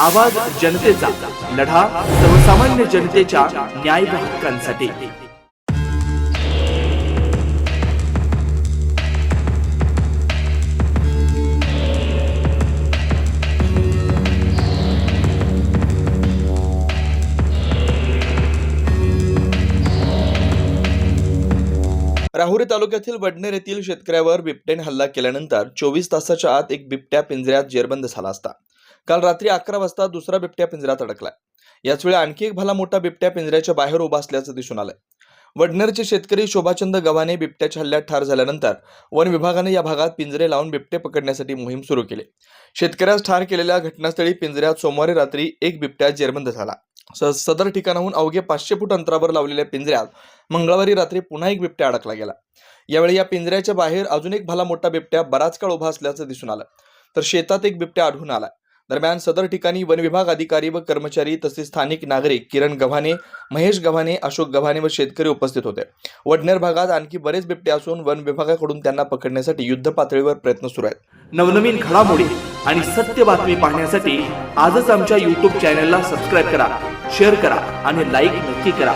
आवाज जनतेचा लढा सर्वसामान्य जनतेच्या न्याय हक्कांसाठी. राहुरी तालुक्यातील वडनेर येथील शेतकऱ्यावर बिबट्याने हल्ला केल्यानंतर चोवीस तासाच्या आत एक बिबट्या पिंजऱ्यात जेरबंद झाला असता. काल रात्री अकरा वाजता दुसरा बिबट्या पिंजऱ्यात अडकलाय. याच वेळी आणखी एक भला मोठा बिबट्या पिंजऱ्याच्या बाहेर उभा असल्याचं दिसून आलंय. वडनेरचे शेतकरी शोभाचंद गव्हाणे बिबट्याच्या हल्ल्यात ठार झाल्यानंतर वन विभागाने या भागात पिंजरे लावून बिबटे पकडण्यासाठी मोहीम सुरू केली. शेतकऱ्यास ठार केलेल्या घटनास्थळी पिंजऱ्यात सोमवारी रात्री एक बिबट्या जेरबंद झाला. स- सदर ठिकाणाहून अवघे पाचशे फूट अंतरावर लावलेल्या पिंजऱ्यात मंगळवारी रात्री पुन्हा एक बिबट्या अडकला गेला. यावेळी या पिंजऱ्याच्या बाहेर अजून एक भला मोठा बिबट्या बराच काळ उभा असल्याचं दिसून आलं. तर शेतात एक बिबट्या आढळून आला दरम्यान सदर ठिकाणी वन विभाग अधिकारी व कर्मचारी तसेच स्थानिक नागरिक किरण गव्हाणे महेश गव्हाणे अशोक गव्हाणे व शेतकरी उपस्थित होते. वडनेर भागात आणखी बरेच बिबटे असून वन विभागाकडून त्यांना पकडण्यासाठी युद्ध पातळीवर प्रयत्न सुरू आहेत. नवनवीन घडामोडी आणि सत्य बातमी पाहण्यासाठी आजच आमच्या युट्यूब चॅनलला सबस्क्राईब करा शेअर करा आणि लाईक नक्की करा.